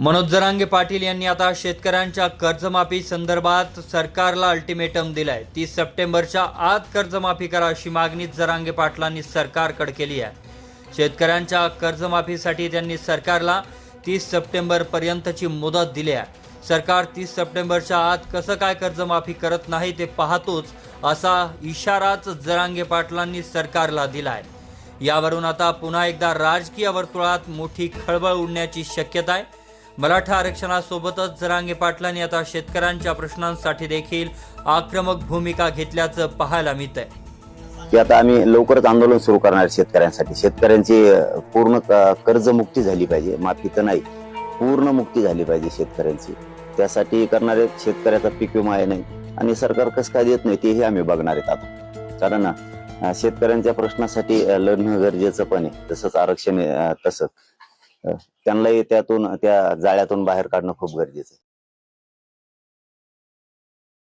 मनोज जरांगे पाटील यांनी आता शेतकऱ्यांच्या कर्जमाफी संदर्भात सरकारला अल्टिमेटम दिलाय. तीस सप्टेंबरच्या आत कर्जमाफी करा अशी मागणी जरांगे पाटलांनी सरकारकडे केली आहे. शेतकऱ्यांच्या कर्जमाफीसाठी त्यांनी सरकारला तीस सप्टेंबर पर्यंतची मुदत दिली आहे. सरकार तीस सप्टेंबरच्या आत कसं काय कर्जमाफी करत नाही ते पाहतोच असा इशाराच जरांगे पाटलांनी सरकारला दिलाय. यावरून आता पुन्हा एकदा राजकीय वर्तुळात मोठी खळबळ उडण्याची शक्यता आहे. मराठा आरक्षणासोबतच जरांगे पाटलांनी आता शेतकऱ्यांच्या प्रश्नांसाठी देखील आक्रमक भूमिका घेतल्याचं पाहायला मिळत आहे की आता आम्ही लवकरच आंदोलन सुरू करणार शेतकऱ्यांसाठी. शेतकऱ्यांची पूर्ण कर्ज कर्जमुक्ती झाली पाहिजे. माफी तर नाही पूर्ण मुक्ती झाली पाहिजे शेतकऱ्यांची. त्यासाठी करणारे शेतकऱ्याचा पीक विमा आहे नाही. आणि सरकार कसं काय देत नाही तेही आम्ही बघणार आहेत आता. कारण शेतकऱ्यांच्या प्रश्नासाठी लढणं गरजेचं पण आहे. तसंच आरक्षण तसंच त्यांनाही त्यातून त्या जाळ्यातून बाहेर काढणं खूप गरजेचं आहे.